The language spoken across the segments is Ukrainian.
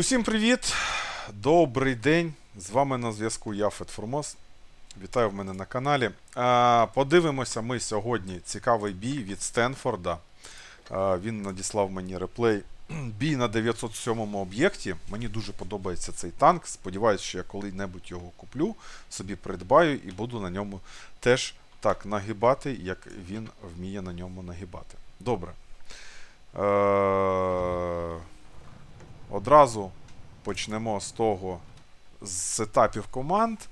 Усім привіт! Добрий день! З вами на зв'язку я Формоз. Вітаю в мене на каналі. Подивимося ми сьогодні цікавий бій від Стенфорда. Він надіслав мені реплей. Бій на 907 об'єкті. Мені дуже подобається цей танк. Сподіваюсь, що я коли-небудь його куплю, собі придбаю і буду на ньому теж так нагибати, як він вміє на ньому нагибати. Добре. Е- Одразу почнемо з того, з сетапів команд. Е,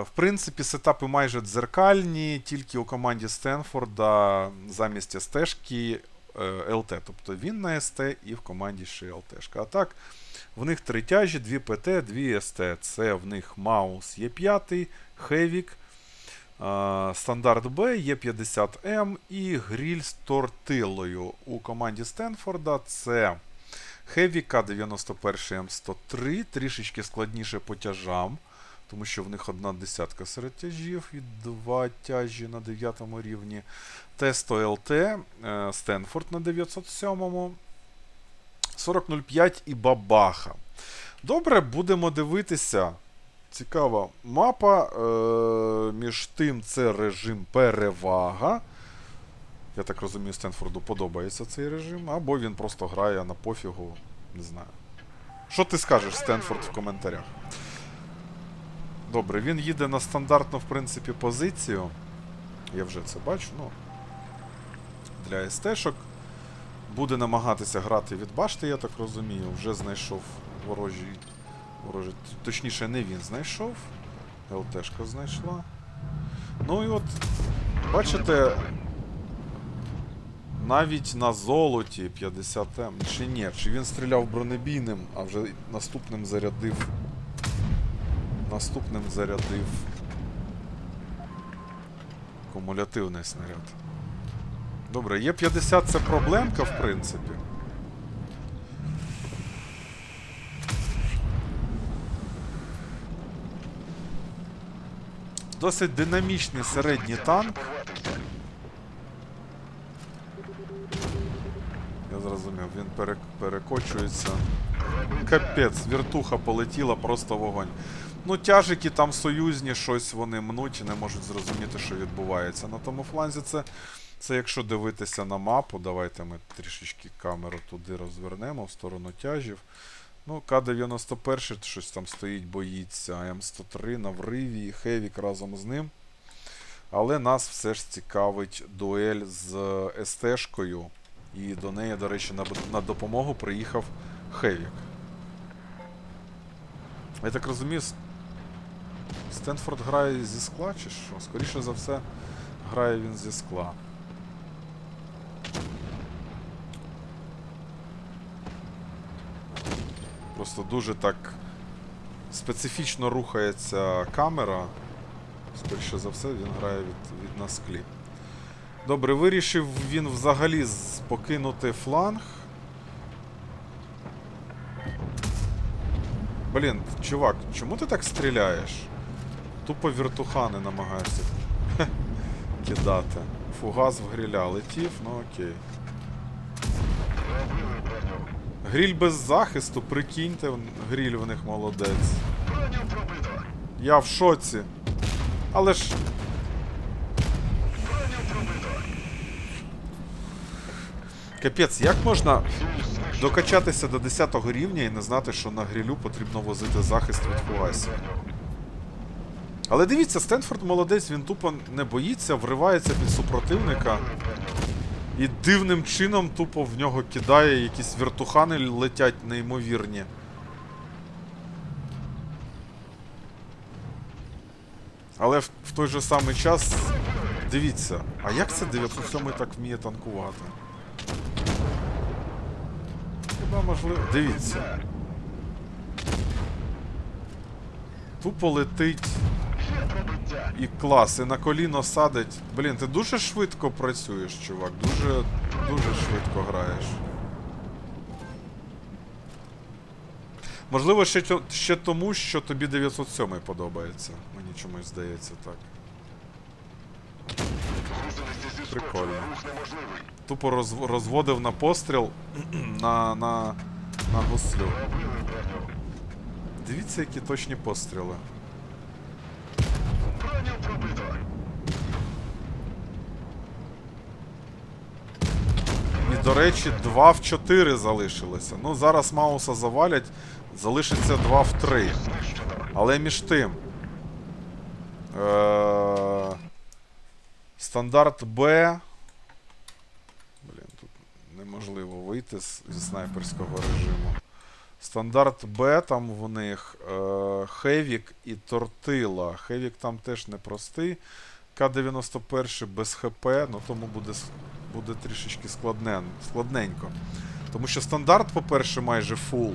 в принципі, сетапи майже дзеркальні, тільки у команді Стенфорда замість СТ-шки е, ЛТ. Тобто він на СТ і в команді ще ЛТ-шка. А так, в них три тяжі, дві ПТ, дві СТ. Це в них Маус Є5, Хевік, е, Стандарт Б, Є50М і гріль з тортилою. У команді Стенфорда це Heavy K91 M103, трішечки складніше по тяжам, тому що в них одна десятка серед тяжів і два тяжі на 9 рівні. Т100 ЛТ, е, Стенфорд на 907, 4005 і Бабаха. Добре, будемо дивитися. Цікава мапа. Е, між тим, це режим перевага. Я так розумію, Стенфорду подобається цей режим, або він просто грає на пофігу, не знаю. Що ти скажеш, Стенфорд, в коментарях? Добре, він їде на стандартну, в принципі, позицію. Я вже це бачу, ну. Для СТ-шок. Буде намагатися грати від башти, я так розумію. Вже знайшов ворожий. ворожий. Точніше, не він знайшов. ЛТшка знайшла. Ну і от, бачите, навіть на золоті 50 м Чи ні? Чи він стріляв бронебійним, а вже наступним зарядив. Наступним зарядив. Кумулятивний снаряд. Добре, є 50 це проблемка, в принципі. Досить динамічний середній танк. Я зрозумів, він перек- перекочується. Капець, віртуха полетіла, просто вогонь. Ну, тяжики там союзні, щось вони мнуть і не можуть зрозуміти, що відбувається. На тому фланзі це, це якщо дивитися на мапу, давайте ми трішечки камеру туди розвернемо в сторону тяжів. Ну, К-91 щось там стоїть, боїться, М103 на вриві, Хевік разом з ним. Але нас все ж цікавить дуель з СТ-шкою. І до неї, до речі, на, на допомогу приїхав Хевік. Я так розумію, Стенфорд грає зі скла чи що? Скоріше за все, грає він зі скла. Просто дуже так специфічно рухається камера. Скоріше за все, він грає від, від на склі. Добре, вирішив він взагалі покинути фланг. Блін, чувак, чому ти так стріляєш? Тупо віртухани намагаєшся хе, кидати. Фугас в гріля летів, ну окей. Гріль без захисту, прикиньте, гріль в них молодець. Я в шоці. Але ж. Капець, як можна докачатися до 10 рівня і не знати, що на грілю потрібно возити захист від фугасів? Але дивіться, Стенфорд молодець, він тупо не боїться, вривається під супротивника. І дивним чином тупо в нього кидає якісь вертухани летять неймовірні. Але в, в той же самий час. Дивіться, а як це 907 так вміє танкувати? Хіба можливо. Дивіться. Тупо летить. І клас, і на коліно садить. Блін, ти дуже швидко працюєш, чувак. Дуже, дуже швидко граєш. Можливо, ще, ще тому, що тобі 907 подобається. Мені чомусь здається так. Прикольно. Тупо розв- розводив на постріл на, на на гуслю. Дивіться, які точні постріли. І, до речі, 2 в 4 залишилося. Ну, зараз Мауса завалять, залишиться 2 в 3. Але між тим. Е- стандарт Б. Блін, тут неможливо вийти зі снайперського режиму. Стандарт Б, там в них е, Хевік і Тортила. Хевік там теж непростий. К-91 без ХП, ну тому буде, буде трішечки складнен, складненько. Тому що стандарт, по-перше, майже фул.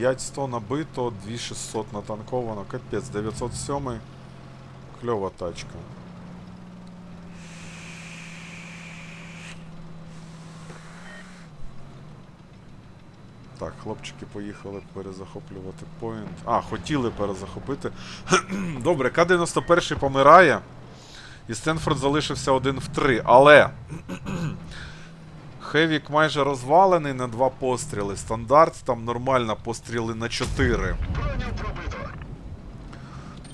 П'ять 100 набито, 2600 натанковано, капець, 907 кльова тачка. Так, хлопчики поїхали перезахоплювати поінт. А, хотіли перезахопити. Добре, К-91 помирає. І Стенфорд залишився один в три. Але. Хевік майже розвалений на два постріли. Стандарт там нормально постріли на 4.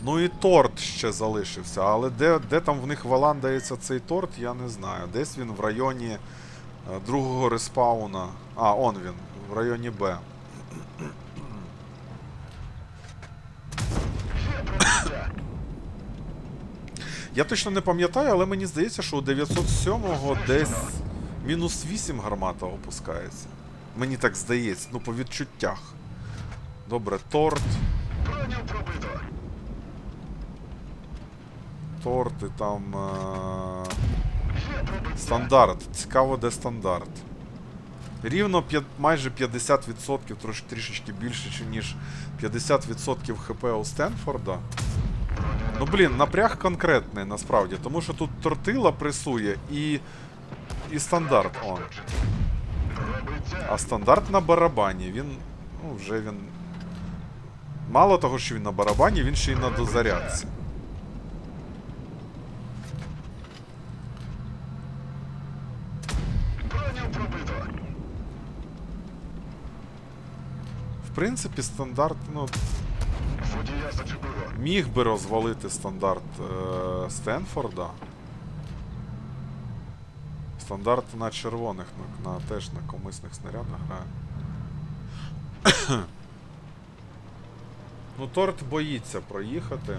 Ну і торт ще залишився. Але де, де там в них валандається цей торт, я не знаю. Десь він в районі е, другого респауна. А, он він, в районі Б. Я точно не пам'ятаю, але мені здається, що у 907-го десь мінус 8 гармата опускається. Мені так здається, ну по відчуттях. Добре, торт. Торти там. Е... Стандарт. Цікаво, де стандарт. Рівно майже 50%, трош, трішечки більше, ніж 50% ХП у Стенфорда. Ну блін, напряг конкретний насправді, тому що тут тортила пресує і. І стандарт он. А стандарт на барабані, він. Ну, вже він. Мало того, що він на барабані, він ще й на дозарядці. В принципі, стандарт, ну. Міг би розвалити стандарт е, Стенфорда. Стандарт на червоних, на, на теж на комисних снарядах грає. ну, торт боїться проїхати.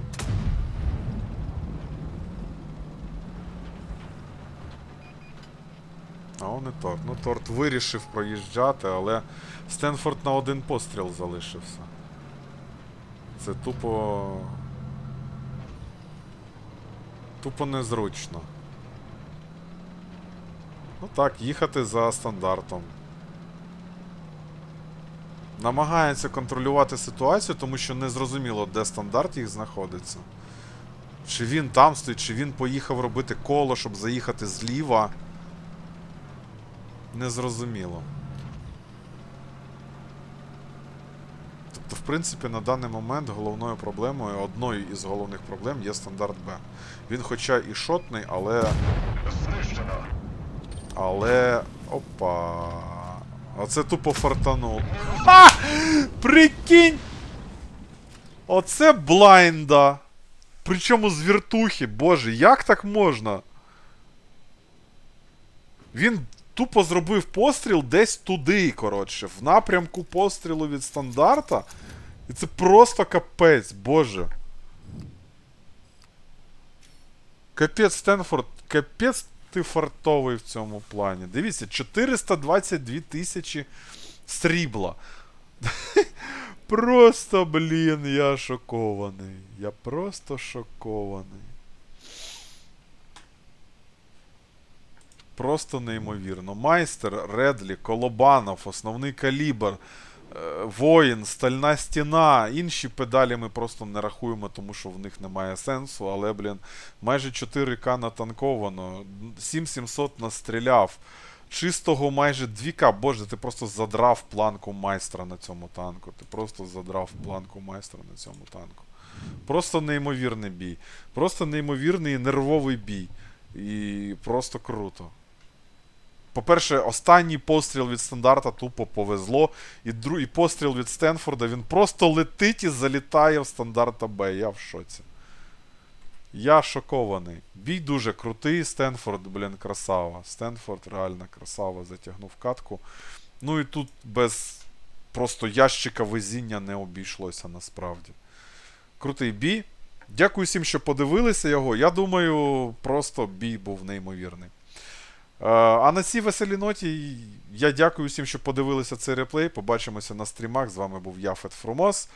А он і торт. Ну, торт вирішив проїжджати, але Стенфорд на один постріл залишився. Це тупо. Тупо незручно. Ну так, їхати за стандартом. Намагається контролювати ситуацію, тому що не зрозуміло, де стандарт їх знаходиться. Чи він там стоїть, чи він поїхав робити коло, щоб заїхати зліва. Незрозуміло. Тобто, в принципі, на даний момент головною проблемою, одною із головних проблем є стандарт Б. Він хоча і шотний, але. Але. Опа. Оце тупо фартанув. А! Прикинь! Оце блайнда. Причому з віртухи, боже, як так можна? Він тупо зробив постріл десь туди, коротше, в напрямку пострілу від стандарта. І це просто капець, боже. Капець, Стенфорд, капець ти фартовий в цьому плані. Дивіться, 422 тисячі срібла. Просто, блін, я шокований. Я просто шокований. Просто неймовірно. Майстер, Редлі, Колобанов, основний калібр, воїн, стальна стіна. Інші педалі ми просто не рахуємо, тому що в них немає сенсу. Але, блін, майже 4К натанковано, 7700 настріляв. Чистого майже 2К. Боже, ти просто задрав планку майстра на цьому танку. Ти просто задрав планку майстра на цьому танку. Просто неймовірний бій. Просто неймовірний нервовий бій. І просто круто. По-перше, останній постріл від стандарта тупо повезло. І другий постріл від Стенфорда він просто летить і залітає в стандарта Б. Я в шоці. Я шокований. Бій дуже крутий. Стенфорд, блін, красава. Стенфорд реально красава, затягнув катку. Ну і тут без просто ящика везіння не обійшлося насправді. Крутий бій. Дякую всім, що подивилися його. Я думаю, просто бій був неймовірний. Е, А на цій веселій ноті я дякую всім, що подивилися цей реплей. Побачимося на стрімах. З вами був Яфет Фрумос.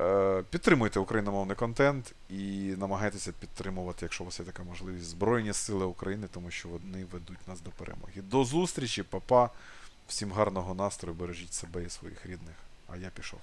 Е, Підтримуйте україномовний контент і намагайтеся підтримувати, якщо у вас є така можливість, Збройні Сили України, тому що вони ведуть нас до перемоги. До зустрічі, папа. Всім гарного настрою, бережіть себе і своїх рідних. А я пішов.